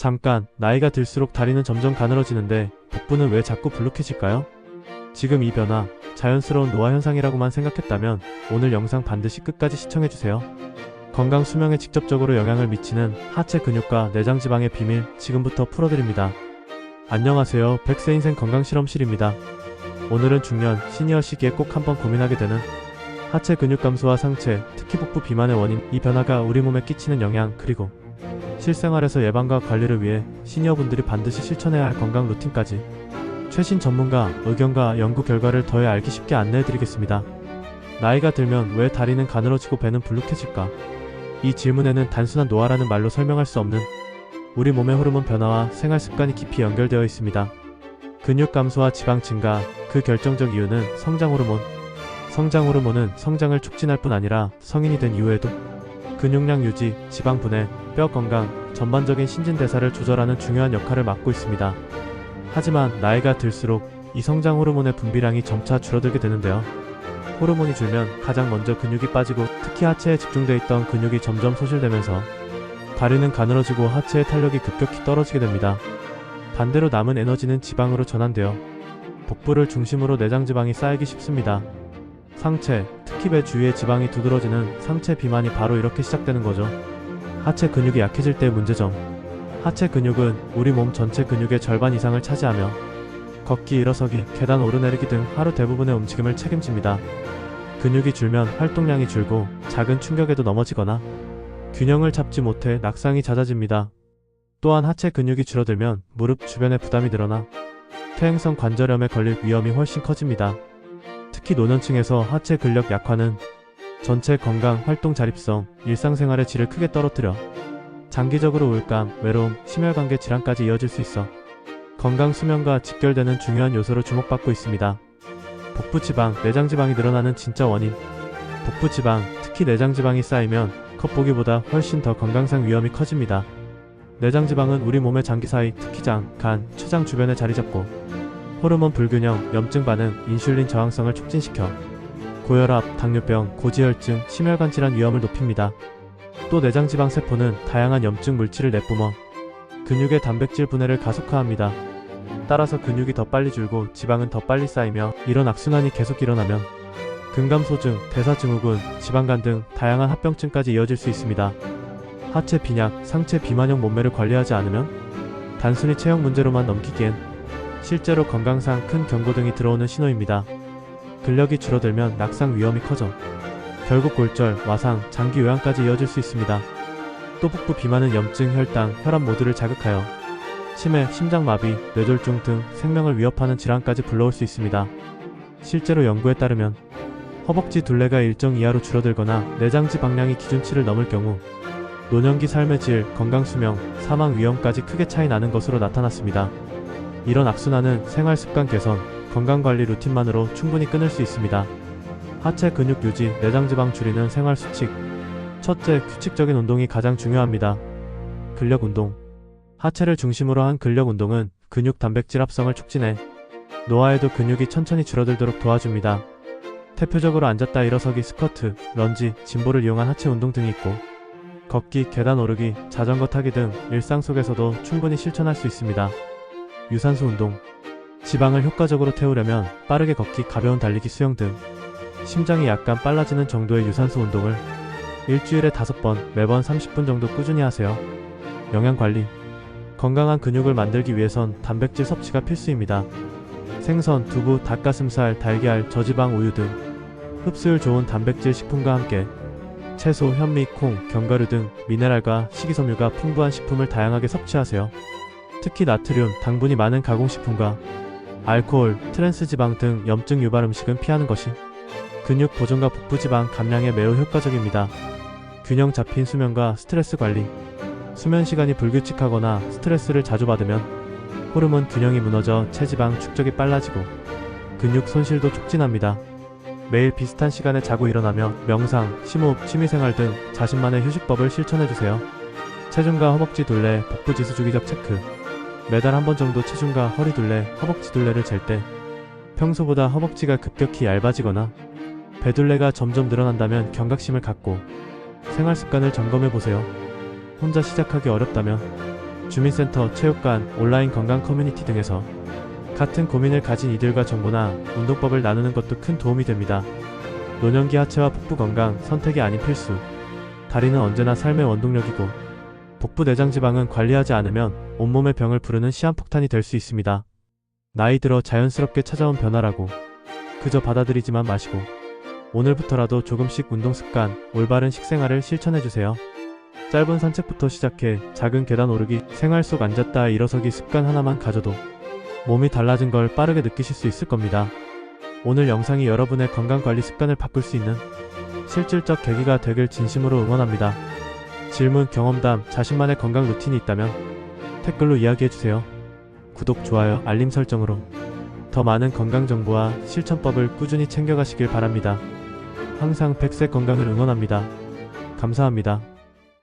잠깐, 나이가 들수록 다리는 점점 가늘어지는데 복부는 왜 자꾸 불룩해질까요? 지금 이 변화, 자연스러운 노화 현상이라고만 생각했다면 오늘 영상 반드시 끝까지 시청해주세요. 건강 수명에 직접적으로 영향을 미치는 하체 근육과 내장 지방의 비밀 지금부터 풀어드립니다. 안녕하세요. 백세 인생 건강 실험실입니다. 오늘은 중년, 시니어 시기에 꼭 한번 고민하게 되는 하체 근육 감소와 상체, 특히 복부 비만의 원인, 이 변화가 우리 몸에 끼치는 영향, 그리고 실생활에서 예방과 관리를 위해 시니어분들이 반드시 실천해야 할 건강 루틴까지 최신 전문가 의견과 연구 결과를 더해 알기 쉽게 안내해드리겠습니다. 나이가 들면 왜 다리는 가늘어지고 배는 불룩해질까? 이 질문에는 단순한 노화라는 말로 설명할 수 없는 우리 몸의 호르몬 변화와 생활 습관이 깊이 연결되어 있습니다. 근육 감소와 지방 증가, 그 결정적 이유는 성장 호르몬. 성장 호르몬은 성장을 촉진할 뿐 아니라 성인이 된 이후에도 근육량 유지, 지방 분해, 뼈 건강, 전반적인 신진대사를 조절하는 중요한 역할을 맡고 있습니다. 하지만 나이가 들수록 이 성장 호르몬의 분비량이 점차 줄어들게 되는데요. 호르몬이 줄면 가장 먼저 근육이 빠지고 특히 하체에 집중돼 있던 근육이 점점 소실되면서 다리는 가늘어지고 하체의 탄력이 급격히 떨어지게 됩니다. 반대로 남은 에너지는 지방으로 전환되어 복부를 중심으로 내장 지방이 쌓이기 쉽습니다. 상체, 배 주위에 지방이 두드러지는 상체 비만이 바로 이렇게 시작되는 거죠. 하체 근육이 약해질 때의 문제점. 하체 근육은 우리 몸 전체 근육의 절반 이상을 차지하며 걷기, 일어서기, 계단 오르내리기 등 하루 대부분의 움직임을 책임집니다. 근육이 줄면 활동량이 줄고 작은 충격에도 넘어지거나 균형을 잡지 못해 낙상이 잦아집니다. 또한 하체 근육이 줄어들면 무릎 주변에 부담이 늘어나 퇴행성 관절염에 걸릴 위험이 훨씬 커집니다. 특히 노년층에서 하체 근력 약화는 전체 건강, 활동 자립성, 일상생활의 질을 크게 떨어뜨려 장기적으로 우울감, 외로움, 심혈관계 질환까지 이어질 수 있어 건강 수명과 직결되는 중요한 요소로 주목받고 있습니다. 복부 지방, 내장 지방이 늘어나는 진짜 원인. 복부 지방, 특히 내장 지방이 쌓이면 겉보기보다 훨씬 더 건강상 위험이 커집니다. 내장 지방은 우리 몸의 장기 사이, 특히 장, 간, 췌장 주변에 자리 잡고 호르몬 불균형, 염증 반응, 인슐린 저항성을 촉진시켜 고혈압, 당뇨병, 고지혈증, 심혈관 질환 위험을 높입니다. 또 내장 지방 세포는 다양한 염증 물질을 내뿜어 근육의 단백질 분해를 가속화합니다. 따라서 근육이 더 빨리 줄고 지방은 더 빨리 쌓이며 이런 악순환이 계속 일어나면 근감소증, 대사증후군, 지방간 등 다양한 합병증까지 이어질 수 있습니다. 하체 빈약, 상체 비만형 몸매를 관리하지 않으면 단순히 체형 문제로만 넘기기엔 실제로 건강상 큰 경고등이 들어오는 신호입니다. 근력이 줄어들면 낙상 위험이 커져 결국 골절, 와상, 장기 요양까지 이어질 수 있습니다. 또 복부 비만은 염증, 혈당, 혈압 모두를 자극하여 치매, 심장마비, 뇌졸중 등 생명을 위협하는 질환까지 불러올 수 있습니다. 실제로 연구에 따르면 허벅지 둘레가 일정 이하로 줄어들거나 내장지 방량이 기준치를 넘을 경우 노년기 삶의 질, 건강 수명, 사망 위험까지 크게 차이 나는 것으로 나타났습니다. 이런 악순환은 생활 습관 개선, 건강 관리 루틴만으로 충분히 끊을 수 있습니다. 하체 근육 유지, 내장 지방 줄이는 생활 수칙. 첫째, 규칙적인 운동이 가장 중요합니다. 근력 운동. 하체를 중심으로 한 근력 운동은 근육 단백질 합성을 촉진해 노화에도 근육이 천천히 줄어들도록 도와줍니다. 대표적으로 앉았다 일어서기 스쿼트, 런지, 짐볼을 이용한 하체 운동 등이 있고 걷기, 계단 오르기, 자전거 타기 등 일상 속에서도 충분히 실천할 수 있습니다. 유산소 운동. 지방을 효과적으로 태우려면 빠르게 걷기, 가벼운 달리기, 수영 등 심장이 약간 빨라지는 정도의 유산소 운동을 일주일에 5번, 매번 30분 정도 꾸준히 하세요. 영양 관리. 건강한 근육을 만들기 위해선 단백질 섭취가 필수입니다. 생선, 두부, 닭가슴살, 달걀, 저지방 우유 등 흡수율 좋은 단백질 식품과 함께 채소, 현미, 콩, 견과류 등 미네랄과 식이섬유가 풍부한 식품을 다양하게 섭취하세요. 특히 나트륨, 당분이 많은 가공식품과 알코올, 트랜스지방 등 염증 유발 음식은 피하는 것이 근육 보존과 복부 지방 감량에 매우 효과적입니다. 균형 잡힌 수면과 스트레스 관리. 수면 시간이 불규칙하거나 스트레스를 자주 받으면 호르몬 균형이 무너져 체지방 축적이 빨라지고 근육 손실도 촉진합니다. 매일 비슷한 시간에 자고 일어나며 명상, 심호흡, 취미생활 등 자신만의 휴식법을 실천해주세요. 체중과 허벅지 둘레, 복부 지수 주기적 체크. 매달 한 번 정도 체중과 허리 둘레, 허벅지 둘레를 잴 때 평소보다 허벅지가 급격히 얇아지거나 배둘레가 점점 늘어난다면 경각심을 갖고 생활 습관을 점검해 보세요. 혼자 시작하기 어렵다면 주민센터, 체육관, 온라인 건강 커뮤니티 등에서 같은 고민을 가진 이들과 정보나 운동법을 나누는 것도 큰 도움이 됩니다. 노년기 하체와 복부 건강 선택이 아닌 필수. 다리는 언제나 삶의 원동력이고 복부 내장 지방은 관리하지 않으면 온몸의 병을 부르는 시한폭탄이 될 수 있습니다. 나이 들어 자연스럽게 찾아온 변화라고 그저 받아들이지만 마시고 오늘부터라도 조금씩 운동 습관, 올바른 식생활을 실천해 주세요. 짧은 산책부터 시작해 작은 계단 오르기, 생활 속 앉았다 일어서기 습관 하나만 가져도 몸이 달라진 걸 빠르게 느끼실 수 있을 겁니다. 오늘 영상이 여러분의 건강 관리 습관을 바꿀 수 있는 실질적 계기가 되길 진심으로 응원합니다. 질문, 경험담, 자신만의 건강 루틴이 있다면 댓글로 이야기해주세요. 구독, 좋아요, 알림 설정으로 더 많은 건강 정보와 실천법을 꾸준히 챙겨가시길 바랍니다. 항상 백세 건강을 응원합니다. 감사합니다.